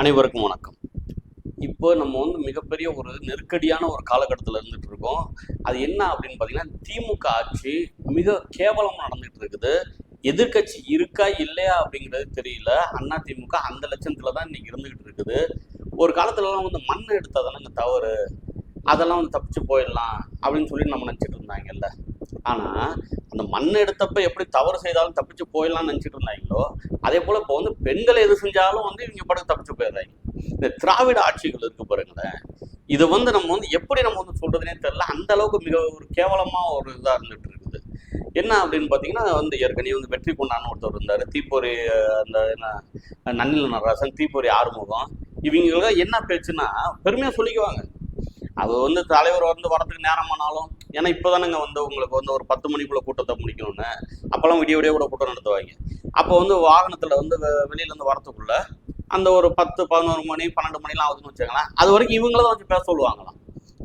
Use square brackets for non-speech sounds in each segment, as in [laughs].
அனைவருக்கும் வணக்கம். இப்போ நம்ம வந்து மிகப்பெரிய ஒரு நெருக்கடியான ஒரு காலகட்டத்தில் இருந்துட்டு இருக்கோம் அது என்ன அப்படின்னு பார்த்தீங்கன்னா திமுக ஆட்சி மிக கேவலம் நடந்துட்டு இருக்குது எதிர்க்கட்சி இருக்கா இல்லையா அப்படிங்கிறது தெரியல. அண்ணா திமுக அந்த லட்சத்தில் தான் இன்னைக்கு இருந்துகிட்டு இருக்குது ஒரு காலத்துலலாம் வந்து மண் எடுத்ததெல்லாம் இந்த தவறு அதெல்லாம் வந்து தப்பிச்சு போயிடலாம் அப்படின்னு சொல்லி நம்ம நினச்சிட்டு இருந்தாங்கல்ல. ஆனால் அந்த மண் எடுத்தப்ப எப்படி தவறு செய்தாலும் தப்பிச்சு போயிடலாம்னு நினச்சிட்டு இருந்தாங்களோ அதே போல் இப்போ வந்து பெண்கள் எது செஞ்சாலும் வந்து இவங்க படம் தப்பிச்சு போயிடுறாங்க. இந்த திராவிட ஆட்சிகள் இருக்கு பாருங்களேன். இது வந்து நம்ம வந்து எப்படி நம்ம வந்து சொல்றதுனே தெரியல. அந்த அளவுக்கு மிக ஒரு கேவலமாக ஒரு இதாக இருந்துட்டு இருக்குது. என்ன அப்படின்னு பார்த்தீங்கன்னா வந்து ஏற்கனவே வந்து வெற்றி கொண்டான்னு ஒருத்தர் இருந்தார். தீப்பொறி அந்த என்ன நன்னில நடராசன் தீப்பொறி ஆறுமுகம். இவங்களுக்கு என்ன பேச்சுன்னா பெருமையாக சொல்லிக்குவாங்க. அது வந்து தலைவர் வந்து வரதுக்கு நேரமானாலும் ஏன்னா இப்போதானுங்க வந்து உங்களுக்கு வந்து ஒரு பத்து மணிக்குள்ள கூட்டத்தை முடிக்கணும்னு. அப்போல்லாம் விடிய விடிய கூட கூட்டம் நடத்துவாங்க. அப்போ வந்து வாகனத்தில் வந்து வெளியிலேருந்து வெளியில வரத்துக்குள்ள அந்த ஒரு பத்து பதினோரு மணி பன்னெண்டு மணிலாம் ஆகுதுன்னு வச்சுக்கலாம் அது வரைக்கும் இவங்கள தான் வச்சு பேச சொல்லுவாங்களாம்.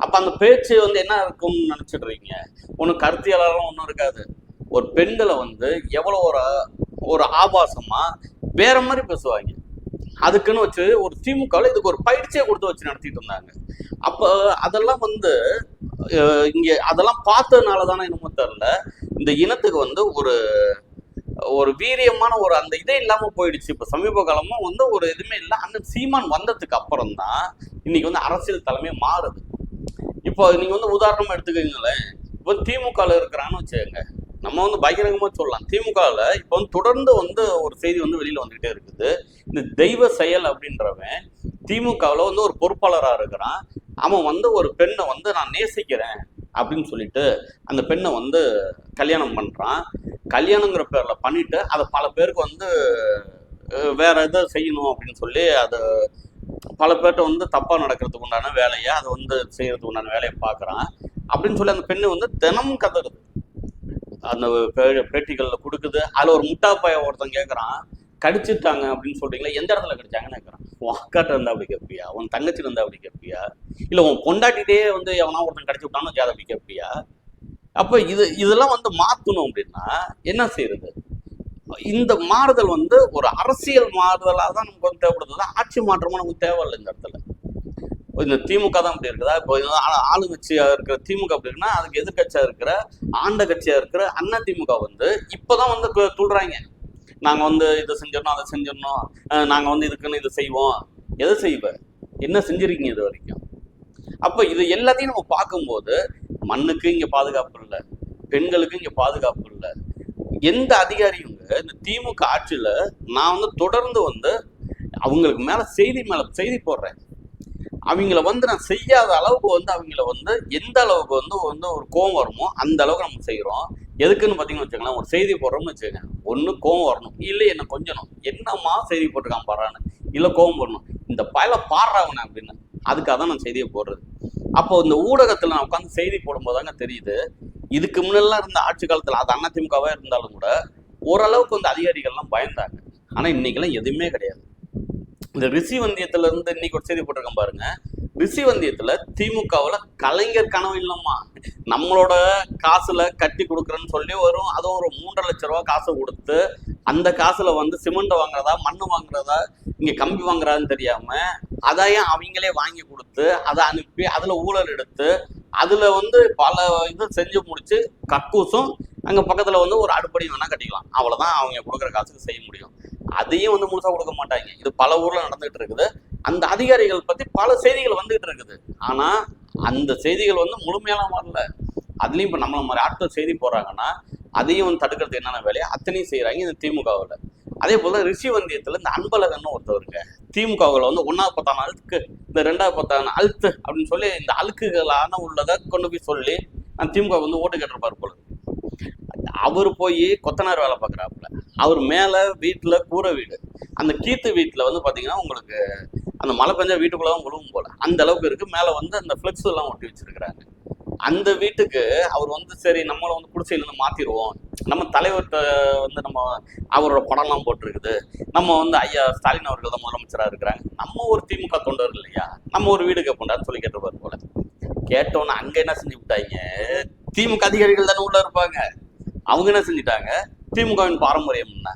அப்போ அந்த பேச்சு வந்து என்ன இருக்கும்னு நினச்சிட்டு இருக்கீங்க ஒன்றும் கருத்தியலாலும் ஒன்றும் இருக்காது. ஒரு பெண்களை வந்து எவ்வளோ ஒரு ஒரு ஆபாசமா வேற மாதிரி பேசுவாங்க. அதுக்குன்னு வச்சு ஒரு திமுகவில் இதுக்கு ஒரு பயிற்சியை கொடுத்து வச்சு நடத்திட்டு இருந்தாங்க. அப்போ அதெல்லாம் வந்து இங்கே அதெல்லாம் பார்த்ததுனால தானே என்னமோ தெரில இந்த இனத்துக்கு வந்து ஒரு ஒரு வீரியமான ஒரு அந்த இதே இல்லாமல் போயிடுச்சு. இப்போ சமீப காலமாக வந்து ஒரு எதுவுமே இல்லை. அந்த சீமான் வந்ததுக்கு அப்புறம் தான் இன்னைக்கு வந்து அரசியல் தலைமை மாறுது. இப்போ நீங்கள் வந்து உதாரணமாக எடுத்துக்கீங்களேன். இப்போ திமுகவில் இருக்கிறான்னு வச்சுக்கோங்க. நம்ம வந்து பகிரங்கமாக சொல்லலாம். திமுகவில் இப்போ வந்து தொடர்ந்து வந்து ஒரு செய்தி வந்து வெளியில் வந்துகிட்டே இருக்குது. இந்த தெய்வ செயல் அப்படின்றவன் திமுகவில் வந்து ஒரு பொறுப்பாளராக இருக்கிறான். அவன் வந்து ஒரு பெண்ணை வந்து நான் நேசிக்கிறேன் அப்படின்னு சொல்லிட்டு அந்த பெண்ணை வந்து கல்யாணம் பண்ணுறான் கல்யாணங்கிற பேரில் பண்ணிட்டு அதை பல பேருக்கு வந்து வேற எதை செய்யணும் அப்படின்னு சொல்லி அதை பல பேர்கிட்ட வந்து தப்பா நடக்கிறதுக்கு உண்டான வேலையை அதை வந்து செய்யறதுக்கு உண்டான வேலையை பார்க்குறான். அப்படின்னு சொல்லி அந்த பெண்ணு வந்து தினமும் கதறுது அந்த பேட்டிகளில் கொடுக்குது. அதில் ஒரு முட்டா பைய ஒருத்தன் கேட்குறான் கடிச்சிட்டாங்க அப்படின்னு சொல்றீங்களா? எந்த இடத்துல கடிச்சாங்கன்னு கேட்குறான் உன் அக்காட்ட இருந்தா அப்படி கேட்பியா உன் தங்கச்சி இருந்தா அப்படி கேட்பியா இல்லை உன் பொண்டாட்டிட்டே வந்து எவனா ஒருத்தன் கிடச்சி விட்டானோ வச்சு அப்படி கேட்பியா அப்போ இது இதெல்லாம் வந்து மாற்றணும் அப்படின்னா என்ன செய்யறது இந்த மாறுதல் வந்து ஒரு அரசியல் மாறுதலாக தான் நமக்கு வந்து தேவைப்படுது. ஆட்சி மாற்றமும் நமக்கு தேவையில்லை இந்த இடத்துல. இந்த திமுக தான் அப்படி இருக்குதா? இப்போ இது ஆளுங்கட்சியா இருக்கிற திமுக அப்படி இருக்குன்னா அதுக்கு எதிர்கட்சியா இருக்கிற ஆண்ட கட்சியா இருக்கிற அண்ணா திமுக வந்து இப்போதான் வந்து கு- நாங்கள் நாங்க வந்து இதை செஞ்சிடணும் அதை செஞ்சிடணும். நாங்கள் நாங்க வந்து இதுக்குன்னு இதை செய்வோம். எதை செய்வ? என்ன செஞ்சிருக்கீங்க இது வரைக்கும்? அப்போ இது எல்லாத்தையும் நம்ம பார்க்கும்போது மண்ணுக்கு இங்க பாதுகாப்பு இல்லை பெண்களுக்கு இங்க பாதுகாப்பு இல்லை. எந்த அதிகாரியும் இந்த திமுக ஆட்சியில நான் வந்து தொடர்ந்து வந்து அவங்களுக்கு மேல செய்தி மேல செய்தி போடுறேன். அவங்கள வந்து நான் செய்யாத அளவுக்கு வந்து அவங்கள வந்து எந்த அளவுக்கு வந்து வந்து ஒரு கோவம் வருமோ அந்த அளவுக்கு நம்ம செய்கிறோம் எதுக்குன்னு பார்த்தீங்கன்னு வச்சுக்கலாம் ஒரு செய்தி போடுறோம்னு வச்சுக்கோங்க. ஒன்று கோவம் வரணும். இல்லை என்ன கொஞ்சணும். என்னம்மா செய்தி போட்டிருக்கான் பாடுறான்னு இல்லை கோவம் வரணும். இந்த பயல பாடுறாவன அப்படின்னு. அதுக்காக தான் நான் செய்தியை போடுறது. அப்போ இந்த ஊடகத்தில் நான் உட்காந்து செய்தி போடும்போது தாங்க தெரியுது. இதுக்கு முன்னெல்லாம் இருந்த ஆட்சி காலத்தில் அது அதிமுகவாக இருந்தாலும் கூட ஓரளவுக்கு வந்து அதிகாரிகள்லாம் பயந்தாங்க. ஆனால் இன்னைக்கெல்லாம் எதுவுமே கிடையாது. இந்த ரிஷி வந்தியத்துல இருந்து இன்னைக்கு ஒரு செய்தி போட்டிருக்கேன் பாருங்க. ரிஷி வந்தியத்துல திமுகவுல கலைஞர் கனவு இல்லம்மா. நம்மளோட காசுல கட்டி கொடுக்குறேன்னு சொல்லி வரும் அதுவும் ஒரு மூன்றரை லட்ச ரூபா காசை கொடுத்து அந்த காசுல வந்து சிமெண்ட் வாங்குறதா மண்ணு வாங்குறதா இங்க கம்பி வாங்குறான்னு தெரியாம அதையும் அவங்களே வாங்கி கொடுத்து அதை அனுப்பி அதுல ஊழல் எடுத்து அதுல வந்து பல இது செஞ்சு முடிச்சு கக்கூசும் அங்க பக்கத்துல வந்து ஒரு அடுப்படி வேணா கட்டிக்கலாம். அவ்வளவுதான் அவங்க கொடுக்குற காசுக்கு செய்ய முடியும். அதையும் வந்து முழுசா கொடுக்க மாட்டாங்க. இது பல ஊர்ல நடந்துகிட்டு இருக்குது. அந்த அதிகாரிகள் பத்தி பல செய்திகள் வந்துகிட்டு இருக்குது. ஆனா அந்த செய்திகள் வந்து முழுமையெல்லாம் வரல. அதுலயும் இப்ப நம்மள மாதிரி அடுத்த செய்தி போகிறாங்கன்னா அதையும் வந்து தடுக்கிறது என்னென்ன வேலையை அத்தனையும் செய்யறாங்க இந்த திமுகவில். அதே போல ரிஷி வந்தியத்துல இந்த அன்பழகன்னு ஒருத்தவருங்க திமுகவில் வந்து ஒன்னாவது பத்தாம் அழுக்கு இந்த ரெண்டாவது பத்தாம் அழுத்து அப்படின்னு சொல்லி இந்த அழுக்குகளான உள்ளதை கொண்டு போய் சொல்லி அந்த திமுக வந்து ஓட்டு கேட்டிருப்பார் போல. அவர் போய் கொத்தனார் வேலை பார்க்குறாப்புல அவர் மேலே வீட்டில் கூரை வீடு. அந்த கீத்து வீட்டில் வந்து பார்த்தீங்கன்னா உங்களுக்கு அந்த மழை பெஞ்சா வீட்டுக்குள்ளே தான் விழுவும் போல. அந்த அளவுக்கு இருக்கு. மேலே வந்து அந்த ஃப்ளெக்ஸ் எல்லாம் ஒட்டி வச்சிருக்கிறாங்க. அந்த வீட்டுக்கு அவர் வந்து சரி நம்மளை வந்து குடிசையிலேருந்து மாற்றிடுவோம் நம்ம தலைவர்கிட்ட வந்து நம்ம அவரோட படம்லாம் போட்டிருக்குது. நம்ம வந்து ஐயா ஸ்டாலின் அவர்கள் தான் முதலமைச்சராக இருக்கிறாங்க. நம்ம ஒரு திமுக தொண்டர் இல்லையா? நம்ம ஒரு வீடு கேட்போண்டான்னு சொல்லி கேட்டிருப்பாரு போல. கேட்டோன்னே அங்க என்ன செஞ்சு விட்டாங்க திமுக அதிகாரிகள் தானே உள்ள இருப்பாங்க. அவங்க என்ன செஞ்சிட்டாங்க? திமுகவின் பாரம்பரியம் என்ன?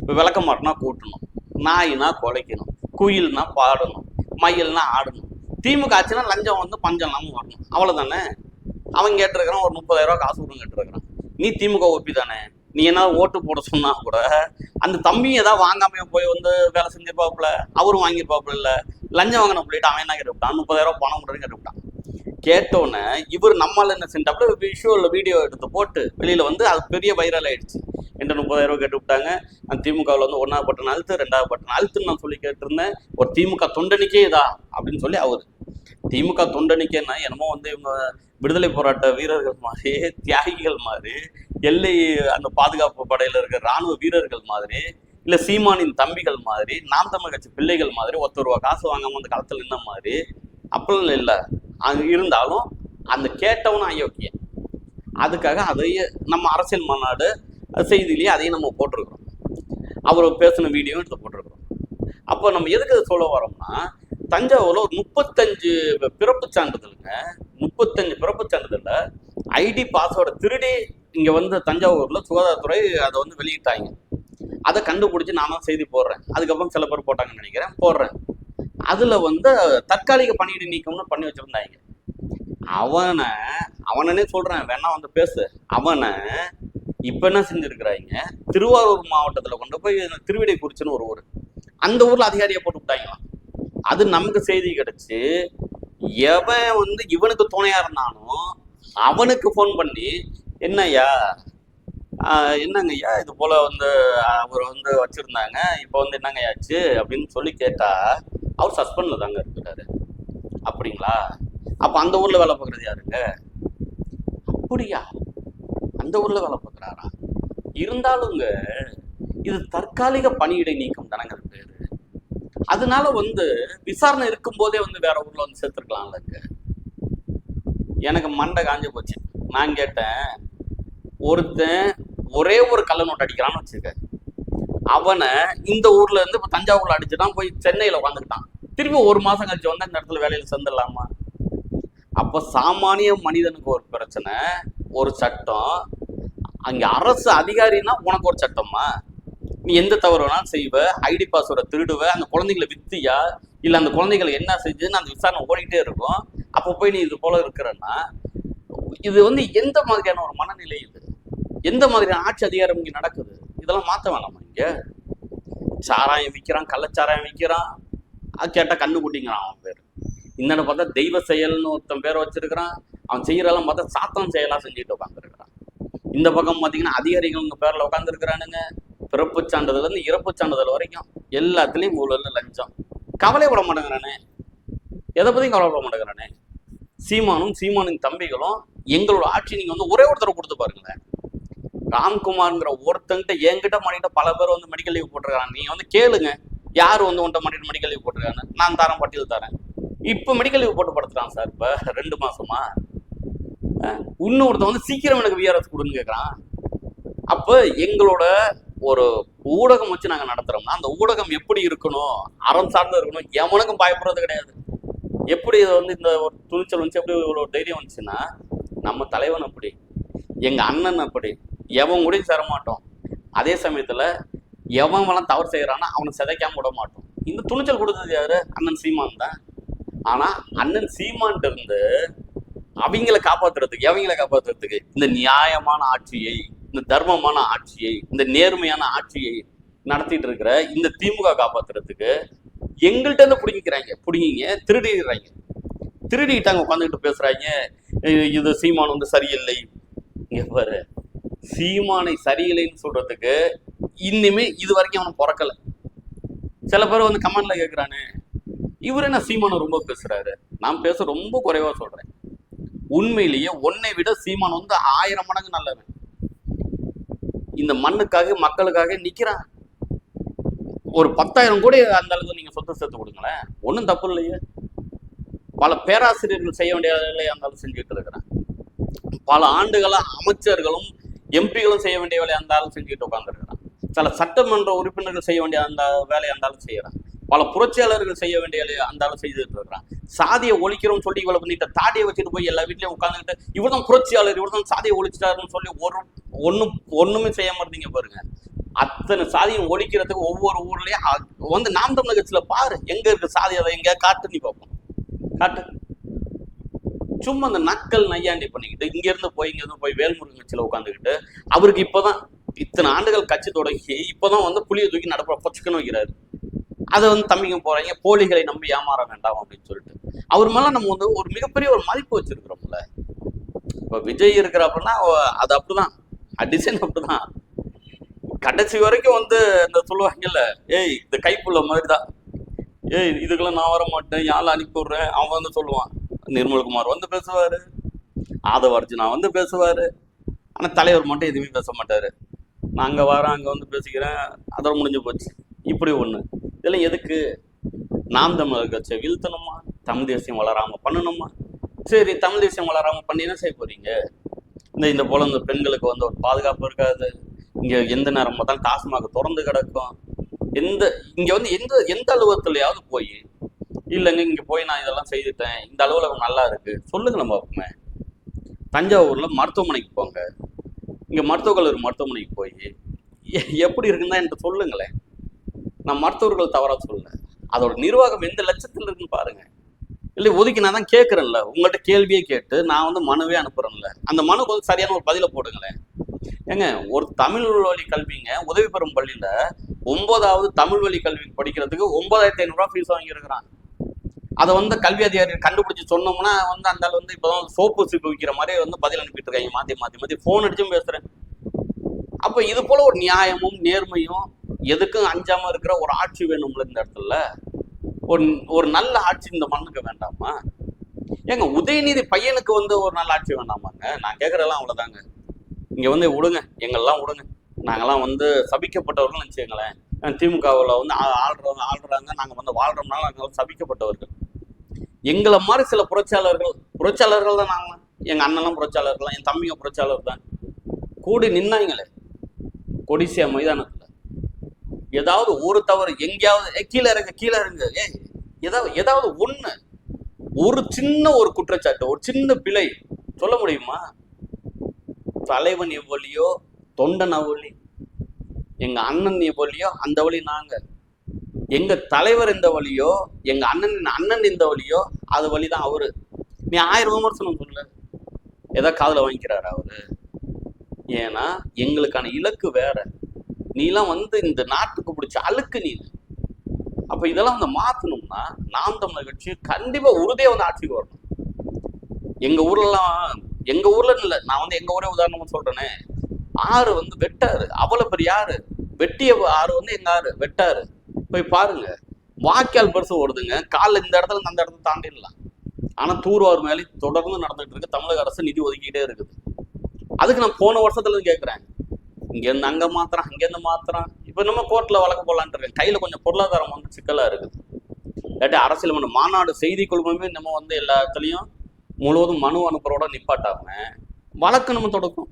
இப்போ விளக்க மாட்டோம்னா கூட்டணும். நாயினா குலைக்கணும். குயில்னா பாடணும் மயில்னா ஆடணும். திமுக ஆச்சுன்னா லஞ்சம் வந்து பஞ்சம் இல்லாமல் வரணும் அவ்வளோதானே அவன் கேட்டிருக்கிறான் ஒரு முப்பதாயிரரூவா காசு கொடுங்க கேட்டிருக்கிறான். நீ திமுக ஒப்பி தானே? நீ என்ன ஓட்டு போட சொன்னா கூட அந்த தம்பி ஏதாவது வாங்காம போய் வந்து வேலை செஞ்சிருப்பாப்புல? அவரும் வாங்கியிருப்பாப்புல இல்லை? லஞ்சம் வாங்கின சொல்லிட்டு அவன் என்ன கேட்டுவிட்டான்? முப்பதாயிரம் ரூபாய் பணம் கொடுன்னு கேட்டுவிட்டான். கேட்டோன்னே இவர் நம்மளால என்ன செஞ்சாப்புல விஷுவல் வீடியோ எடுத்து போட்டு வெளியில் வந்து அது பெரிய வைரல் ஆயிடுச்சு. என்கிட்ட முப்பதாயிரம் ரூபாய் கேட்டு விட்டாங்க. அந்த திமுகவில் வந்து ஒன்றாவது பட்டன் அழுத்து ரெண்டாவது பட்டன் அழுத்துன்னு நான் சொல்லி கேட்டிருந்தேன். ஒரு திமுக தொண்டனிக்கே இதா அப்படின்னு சொல்லி அவர். திமுக தொண்டனிக்கேன்னா என்னமோ வந்து இவங்க விடுதலை போராட்ட வீரர்கள் மாதிரி தியாகிகள் மாதிரி எல்லை அந்த பாதுகாப்பு படையில் இருக்கிற ராணுவ வீரர்கள் மாதிரி இல்லை சீமானின் தம்பிகள் மாதிரி நாம் தமிழ் கட்சி பிள்ளைகள் மாதிரி ஒருத்தர் ரூபா காசு வாங்காமல் அந்த காலத்தில் நின்ன மாதிரி அப்பெல்லாம் இல்லை. அது இருந்தாலும் அந்த கேட்டவனும் அயோக்கியன். அதுக்காக அதையே நம்ம அரசியல் மாநாடு செய்தியிலேயே அதையும் நம்ம போட்டிருக்கிறோம். அவர் பேசின வீடியோவும் எடுத்து போட்டிருக்கிறோம். அப்போ நம்ம எதுக்கு இதை சொல்ல வரோம்னா தஞ்சாவூரில் ஒரு முப்பத்தஞ்சு பிறப்பு சான்றிதழுங்க முப்பத்தஞ்சு பிறப்பு சான்றிதழில் ஐடி பாஸ்வேர்டை திருடி இங்கே வந்து தஞ்சாவூரில் சுகாதாரத்துறை அதை வந்து வெளியிட்டாங்க. அதை கண்டுபிடிச்சு நானும் செய்தி போடுறேன். அதுக்கப்புறம் சில பேர் போட்டாங்கன்னு நினைக்கிறேன் போடுறேன். அதுல வந்து தற்காலிக பணியிட நீக்கம்னு பண்ணி வச்சிருந்தாங்க. அவனை அவனே சொல்றேன் வேணா வந்து பேசு. அவனை இப்ப என்ன செஞ்சிருக்கிறாங்க திருவாரூர் மாவட்டத்துல கொண்டு போய் திருவிடைக்குறிச்சின்னு ஒரு ஊர். அந்த ஊர்ல அதிகாரியை போட்டு விட்டாங்களாம் அது நமக்கு செய்தி கிடைச்சு எவன் வந்து இவனுக்கு துணையா இருந்தானோ அவனுக்கு ஃபோன் பண்ணி என்னய்யா என்னங்கய்யா இது போல வந்து அவர் வந்து வச்சிருந்தாங்க இப்போ வந்து என்னங்க ஆச்சு? அப்படின்னு சொல்லி கேட்டா அவர் சஸ்பெண்ட்ல தாங்க இருக்கிறாரு. அப்படிங்களா? அப்போ அந்த ஊர்ல வேலை பார்க்கறது யாருங்க? அப்படியா? அந்த ஊர்ல வேலை பார்க்குறாரா? இருந்தாலுங்க இது தற்காலிக பணியிடை நீக்கம் தானங்க பேர் பேரு. அதனால வந்து விசாரணை இருக்கும்போதே வந்து வேற ஊர்ல வந்து சேர்த்துருக்கலாம்லங்க எனக்கு மண்டை காஞ்சு போச்சு. நான் கேட்டேன் ஒருத்தன் ஒரே ஒரு கள்ள நோட்டு அடிக்கிறான்னு வச்சுருக்கேன் அவனை இந்த ஊர்ல இருந்து இப்ப தஞ்சாவூர்ல அடிச்சுட்டான் போய் சென்னையில உட்காந்துக்கிட்டான் திரும்பி ஒரு மாசம் கழிச்சு வந்து அந்த இடத்துல வேலையில சேர்ந்துடலாமா? அப்ப சாமானிய மனிதனுக்கு ஒரு பிரச்சனை ஒரு சட்டம். அங்க அரசு அதிகாரின்னா உனக்கு ஒரு சட்டமா நீ எந்த தவறு வேணாலும் செய்வ ஐடி பாஸ்வேர்டை திருடுவ அந்த குழந்தைங்களை வித்தியா? இல்ல அந்த குழந்தைகளை என்ன செஞ்சுன்னு அந்த விசாரணை ஓடிக்கிட்டே இருக்கும். அப்போ போய் நீ இது போல இருக்கிறன்னா இது வந்து எந்த மாதிரியான ஒரு மனநிலை இது? எந்த மாதிரியான ஆட்சி அதிகாரம் இங்கே நடக்குது? இதெல்லாம் மாத்த வேணாமா இங்க சாராயம் விற்கிறான் கள்ளச்சாராயம் விற்கிறான் அது கேட்டால் கண்ணு குட்டிங்கிறான் அவன் பேர். இன்னொன்னு பார்த்தா தெய்வ செயல்னு ஒருத்தன் பேரை வச்சிருக்கிறான். அவன் செய்கிறதெல்லாம் பார்த்தா சாத்தம் செயலாக செஞ்சுட்டு உட்காந்துருக்கிறான் இந்த பக்கம் பார்த்தீங்கன்னா அதிகாரிகள் பேரில் உட்காந்துருக்கிறானுங்க பிறப்பு சான்றிதழ்ல இறப்பு சான்றிதழ் வரைக்கும் எல்லாத்துலேயும் ஊழல் லஞ்சம். கவலைப்பட மாட்டேங்கிறானே. எதை பற்றியும் கவலைப்பட மாட்டேங்கிறானே. சீமானும் சீமானின் தம்பிகளும் எங்களோட ஆட்சி நீங்கள் வந்து ஒரே ஒருத்தரை கொடுத்து பாருங்களேன். ராம்குமார்ங்கிற ஒருத்தங்கிட்ட என்கிட்ட மாட்டிட்ட பல பேர் வந்து மெடிக்கல் லீவ் போட்டிருக்காங்க. நீங்க வந்து கேளுங்க. யார் வந்து உன்ட்ட மாட்டிட்டு மெடிக்கல் லீவ் போட்டிருக்காங்க நான் தரேன் பட்டியல் தரேன். இப்போ மெடிக்கல் லீவ் போட்டு படுத்துறான் சார். இப்போ ரெண்டு மாசமா. அஹ் இன்னொருத்தன் வந்து சீக்கிரம் எனக்கு விஆர்எஸ் கொடுன்னு கேட்குறான் அப்போ எங்களோட ஒரு ஊடகம் வச்சு நாங்கள் நடத்துகிறோம்னா அந்த ஊடகம் எப்படி இருக்கணும்? அறம் சார்ந்து இருக்கணும். எவனுக்கும் பயப்படுறது கிடையாது. எப்படி இதை வந்து இந்த ஒரு துணிச்சல் வந்துச்சு எப்படி இவ்வளோ தைரியம் வந்துச்சுன்னா நம்ம தலைவன் அப்படி எங்கள் அண்ணன் அப்படி எவன் கூட சேர மாட்டோம். அதே சமயத்தில் எவன் தவறு செய்யறானா அவனை சிதைக்காம விட மாட்டோம். இந்த துணிச்சல் கொடுத்தது யாரு? அண்ணன் சீமான் தான். ஆனால் அண்ணன் சீமான்ட்டு இருந்து அவங்கள காப்பாற்றுறதுக்கு எவங்கள காப்பாற்றுறதுக்கு இந்த நியாயமான ஆட்சியை இந்த தர்மமான ஆட்சியை இந்த நேர்மையான ஆட்சியை நடத்திட்டு இருக்கிற இந்த திமுக காப்பாற்றுறதுக்கு எங்கள்கிட்ட இருந்து பிடிங்கிக்கிறாங்க. பிடிங்கிங்க திருடிடுறாங்க. திருடிட்டாங்க உட்காந்துக்கிட்டு பேசுறாங்க. இது சீமான் வந்து சரியில்லை. இங்க பாரு. சீமானை சரியில்லைன்னு சொல்றதுக்கு இன்னுமே இது வரைக்கும் அவன் பிறக்கல. சில பேர் வந்து கமெண்ட்ல கேக்குறானே இவர் என்ன சீமானை ரொம்ப பேசுறாரு? நான் பேச ரொம்ப குறைவா சொல்றேன். உண்மையிலேயே உன்னை விட சீமான் வந்து ஆயிரம் மடங்கு நல்லவன். இந்த மண்ணுக்காக மக்களுக்காக நிக்கிறான். ஒரு பத்தாயிரம் கோடி அந்த அளவுக்கு நீங்க சொத்து சேர்த்து கொடுங்களேன். ஒன்றும் தப்பு இல்லையே. பல பேராசிரியர்கள் செய்ய வேண்டிய வேலையை அந்த அளவுக்கு செஞ்சுட்டு இருக்கிறேன். பல ஆண்டுகளாக அமைச்சர்களும் எம்பிகளும் செய்ய வேண்டிய வேலையாக இருந்தாலும் செஞ்சுட்டு உட்காந்துருக்கிறான் சில சட்டமன்ற உறுப்பினர்கள் செய்ய வேண்டிய அந்த வேலையாக இருந்தாலும் செய்கிறான் செய்யறான். பல புரட்சியாளர்கள் செய்ய வேண்டிய வேலையை இருந்தாலும் செய்துட்டு இருக்கிறான். சாதியை ஒழிக்கிறோம்னு சொல்லி இவ்வளவு பண்ணிட்டு தாடியை வச்சுட்டு போய் எல்லா வீட்லயும் உட்காந்துக்கிட்டு இவர் தான் புரட்சியாளர் இவர் தான் சாதியை ஒழிச்சிட்டாருன்னு சொல்லி ஒரு ஒன்றும் ஒண்ணுமே செய்யாம இருந்தீங்க பாருங்க. அத்தனை சாதியும் ஒழிக்கிறதுக்கு ஒவ்வொரு ஊர்லயும் வந்து நாம் தமிழர் பாரு எங்க இருக்கு சாதி அதை எங்க காட்டு நீ பார்ப்போம். காட்டு. சும்மா அந்த நக்கல் நையாண்டி பண்ணிக்கிட்டு இங்க இருந்து போய் இங்க இருந்து போய் வேல்முருகன் கட்சியில உட்காந்துக்கிட்டு அவருக்கு இப்பதான் இத்தனை ஆண்டுகள் கட்சி தொடங்கி இப்பதான் வந்து புளியை தூக்கி நடப்புற பொச்சுக்கணும் வைக்கிறாரு. அதை வந்து தம்பிங்க போறாங்க போலிகளை நம்பி ஏமாற வேண்டாம் அப்படின்னு சொல்லிட்டு. அவர் மேல நம்ம வந்து ஒரு மிகப்பெரிய ஒரு மதிப்பு வச்சிருக்கிறோம்ல. இப்ப விஜய் இருக்கிறாப்புன்னா அது அப்படிதான். [laughs] டிசைன் அப்படிதான். கடைசி வரைக்கும் வந்து இந்த சொல்லுவாங்கல்ல ஏய் இந்த கைப்புள்ள மாதிரி தான் ஏய் இதுக்கெல்லாம் நான் வர மாட்டேன் யாழ் அனுப்பி விடுறேன் அவன் வந்து சொல்லுவான். நிர்மல்குமார் வந்து பேசுவாரு ஆதவ அர்ஜுனா வந்து பேசுவாரு. ஆனால் தலைவர் மட்டும் எதுவுமே பேச மாட்டாரு. நான் அங்கே வரேன் அங்கே வந்து பேசிக்கிறேன் அதோட முடிஞ்சு போச்சு. இப்படி ஒன்று இதெல்லாம் எதுக்கு? நாம் தமிழர் கட்சியை வீழ்த்தணுமா? தமிழ் தேசியம் வளராமல் பண்ணணுமா? சரி தமிழ் தேசியம் வளராமல் பண்ணி என்ன செய்ய போறீங்க? இந்த இந்த போல இந்த பெண்களுக்கு வந்து ஒரு பாதுகாப்பு இருக்காது. இங்கே எந்த நேரம் பார்த்தாலும் டாஸ்மாக திறந்து கிடக்கும். எந்த இங்கே வந்து எந்த எந்த அலுவலத்துலையாவது போய் இல்லைங்க இங்க போய் நான் இதெல்லாம் செய்துட்டேன். இந்த அலுவலகம் நல்லா இருக்கு. சொல்லுங்க நம்ம பார்ப்போமே தஞ்சாவூர்ல மருத்துவமனைக்கு போங்க. இங்க மருத்துவக் கல்லூரி மருத்துவமனைக்கு போய் எப்படி இருக்குன்னு என்கிட்ட சொல்லுங்களேன். நான் மருத்துவர்கள் தவறா சொல்லல அதோட நிர்வாகம் எந்த லட்சத்தில் இருக்குன்னு பாருங்க. இல்லை ஒதுக்கி நான் தான் கேட்குறேன்ல. உங்கள்கிட்ட கேள்வியே கேட்டு நான் வந்து மனுவே அனுப்புறேன்ல. அந்த மனுக்கு வந்து சரியான ஒரு பதிலை போடுங்களேன். ஏங்க ஒரு தமிழ் வழி கல்விங்க உதவி பெறும் பள்ளியில ஒன்பதாவது தமிழ் வழி கல்வி படிக்கிறதுக்கு ஒன்பதாயிரத்தி ஐநூறுரூவா ஃபீஸ் வாங்கியிருக்கிறான். அதை வந்து கல்வி அதிகாரி கண்டுபிடிச்சு சொன்னோம்னா வந்து அந்த அளவு வந்து இப்போதான் சோப்பு சீப்பு விற்கிற மாதிரி வந்து பதில் அனுப்பிட்டு இருக்காங்க. மாற்றி மாற்றி மாற்றி ஃபோன் அடிச்சும் பேசுறேன். அப்போ இது போல ஒரு நியாயமும் நேர்மையும் எதுக்கும் அஞ்சாம இருக்கிற ஒரு ஆட்சி வேணும்ல இந்த இடத்துல. ஒரு ஒரு நல்ல ஆட்சி இந்த மண்ணுக்கு வேண்டாமா? ஏங்க உதயநிதி பையனுக்கு வந்து ஒரு நல்ல ஆட்சி வேண்டாமாங்க? நான் கேட்கறதெல்லாம் அவ்வளவுதாங்க. இங்க வந்து விடுங்க. எங்கெல்லாம் விடுங்க. நாங்கெல்லாம் வந்து சபிக்கப்பட்டவர்கள் நினச்சிங்களேன் திமுகவில் வந்து ஆள் ஆள்றவங்க ஆள்றாங்க. நாங்கள் வந்து வாழ்றோம்னால நாங்கள் சபிக்கப்பட்டவர்கள். எங்களை மாதிரி சில புரட்சியாளர்கள் புரட்சியாளர்கள் தான் நாங்களாம். எங்கள் அண்ணன்லாம் புரட்சியாளர்கள் என் தம்பிங்க புரட்சியாளர் தான். கூடி நின்னாங்களே கொடிசியா மைதானத்தில். ஏதாவது ஒரு தவறு எங்கேயாவது ஏய், கீழே இறங்க கீழே இறங்க ஏ ஏதாவது ஏதாவது ஒன்று ஒரு சின்ன ஒரு குற்றச்சாட்டு ஒரு சின்ன பிழை சொல்ல முடியுமா? தலைவன் எவ்வளியோ தொண்டன் அவ்வளி எங்கள் அண்ணன் எவ்வளியோ அந்த வழி நாங்கள் எங்க தலைவர் இந்த வழியோ எங்க அண்ணன் அண்ணன் இந்த வழியோ அது வழிதான் அவரு. நீ ஆயிரம் விமர்சனம் சொல்லு. ஏதோ காதில் வாங்கிக்கிறாரு அவரு? ஏன்னா எங்களுக்கான இலக்கு வேற. நீலாம் வந்து இந்த நாட்டுக்கு பிடிச்ச அழுக்கு நீ. அப்ப இதெல்லாம் வந்து மாத்தணும்னா நாம் தமிழர் கட்சி கண்டிப்பா உறுதியா வந்து ஆட்சிக்கு வரணும். எங்க ஊர்லலாம் எங்க ஊர்ல இல்ல நான் வந்து எங்க ஊரே உதாரணமா சொல்றேனே. ஆறு வந்து வெட்டாரு. அவ்வளவு பெரிய ஆறு. வெட்டிய ஆறு வந்து எங்க ஆறு? வெட்டாரு. போய் பாருங்க. வாய்க்கால் பெருசு ஓடுதுங்க. காலைல இந்த இடத்துல அந்த இடத்த தாண்டிடலாம். ஆனால் தூர்வார் மேலே தொடர்ந்து நடந்துட்டு இருக்கு. தமிழக அரசு நிதி ஒதுக்கிட்டே இருக்குது. அதுக்கு நான் போன வருஷத்துல இருந்து கேட்குறேன் இங்கேருந்து அங்கே மாத்திரம் அங்கேருந்து மாத்திரம் இப்போ நம்ம கோர்ட்டில் வழக்கு போடலான்ட்டு இருக்கேன். கையில் கொஞ்சம் பொருளாதாரம் வந்து சிக்கலாக இருக்குது. இல்லாட்டி அரசியல் மன்ற மாநாடு செய்தி குழுமமே நம்ம வந்து எல்லாத்துலேயும் முழுவதும் மனு அனுப்புறோட நிப்பாட்டாம வழக்கு நம்ம தொடக்கும்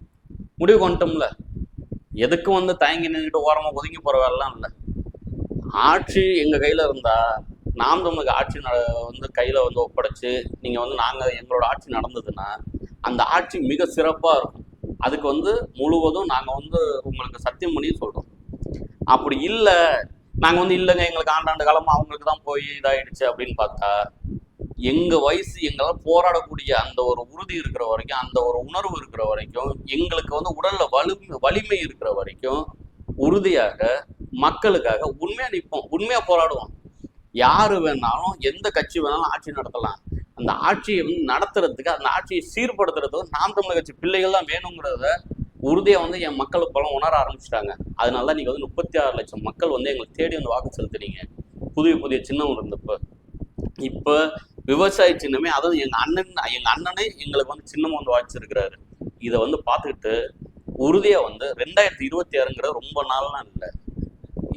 முடிவு கொண்டோம்ல எதுக்கும் வந்து தயங்கி நின்றுட்டு ஓரமாக ஒதுங்கி போகிற வேலைலாம் இல்லை. ஆட்சி எங்கள் கையில் இருந்தால் நாம் தமிழுக்கு ஆட்சி ந வந்து கையில் வந்து ஒப்படைச்சு நீங்கள் வந்து நாங்கள் எங்களோட ஆட்சி நடந்ததுன்னா அந்த ஆட்சி மிக சிறப்பாக இருக்கும். அதுக்கு வந்து முழுவதும் நாங்கள் வந்து உங்களுக்கு சத்தியம் பண்ணி சொல்கிறோம் அப்படி இல்லை நாங்கள் வந்து இல்லைங்க எங்களுக்கு ஆண்டாண்டு காலமாக அவங்களுக்கு தான் போய் இதாயிடுச்சு அப்படின்னு பார்த்தா எங்கள் வயசு எங்களால் போராடக்கூடிய அந்த ஒரு உறுதி இருக்கிற வரைக்கும் அந்த ஒரு உணர்வு இருக்கிற வரைக்கும் எங்களுக்கு வந்து உடலில் வலிமை வலிமை இருக்கிற வரைக்கும் உறுதியாக மக்களுக்காக உண்மையா நிற்போம் உண்மையா போராடுவோம். யாரு வேணாலும் எந்த கட்சி வேணாலும் ஆட்சி நடத்தலாம். அந்த ஆட்சியை வந்து நடத்துறதுக்கு அந்த ஆட்சியை சீர்படுத்துறதுக்கு நாம் தமிழர் கட்சி பிள்ளைகள் தான் வேணுங்கிறத உறுதியாக வந்து என் மக்கள் பலம் உணர ஆரம்பிச்சிட்டாங்க. அதனால தான் நீங்க வந்து முப்பத்தி ஆறு லட்சம் மக்கள் வந்து எங்களை தேடி வந்து வாக்கு செலுத்துறீங்க புதிய புதிய சின்னம் இருந்தப்ப. இப்போ விவசாய சின்னமே அதாவது எங்கள் அண்ணன் எங்கள் அண்ணனே எங்களுக்கு வந்து சின்னம் வந்து வாய்ச்சிருக்கிறாரு. இதை வந்து பார்த்துக்கிட்டு உறுதியாக வந்து ரெண்டாயிரத்தி இருபத்தி ஆறுங்கிற ரொம்ப நாள்லாம் இல்லை.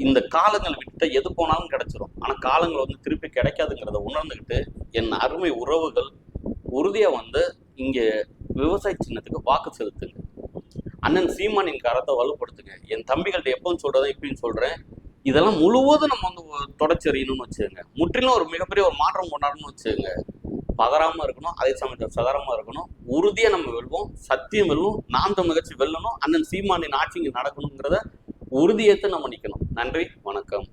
இந்த காலங்கள் விட்ட எது போனாலும் கிடைச்சிரும். ஆனால் காலங்கள் வந்து திருப்பி கிடைக்காதுங்கிறத உணர்ந்துக்கிட்டு என் அருமை உறவுகள் உறுதியாக வந்து இங்கே விவசாய சின்னத்துக்கு வாக்கு செலுத்துங்க. அண்ணன் சீமானின் கரத்தை வலுப்படுத்துங்க. என் தம்பிகள்ட்ட எப்பவும் சொல்றதை இப்பயும் சொல்றேன். இதெல்லாம் முழுவதும் நம்ம வந்து தொடச்செறியணும்னு வச்சுக்கோங்க. முற்றிலும் ஒரு மிகப்பெரிய ஒரு மாற்றம் கொண்டாடணும்னு வச்சுக்கோங்க. பதறாமல் இருக்கணும் அதே சமயத்தில் சதரமாக இருக்கணும். உறுதியாக நம்ம வெல்வோம் சத்தியம் வெல்லும் நாம் தமிழ் கட்சி வெல்லணும் அண்ணன் சீமானின் ஆட்சி இங்கே நடக்கணுங்கிறத உறுதியேற்று நம்ம நிற்கணும் நன்றி வணக்கம்.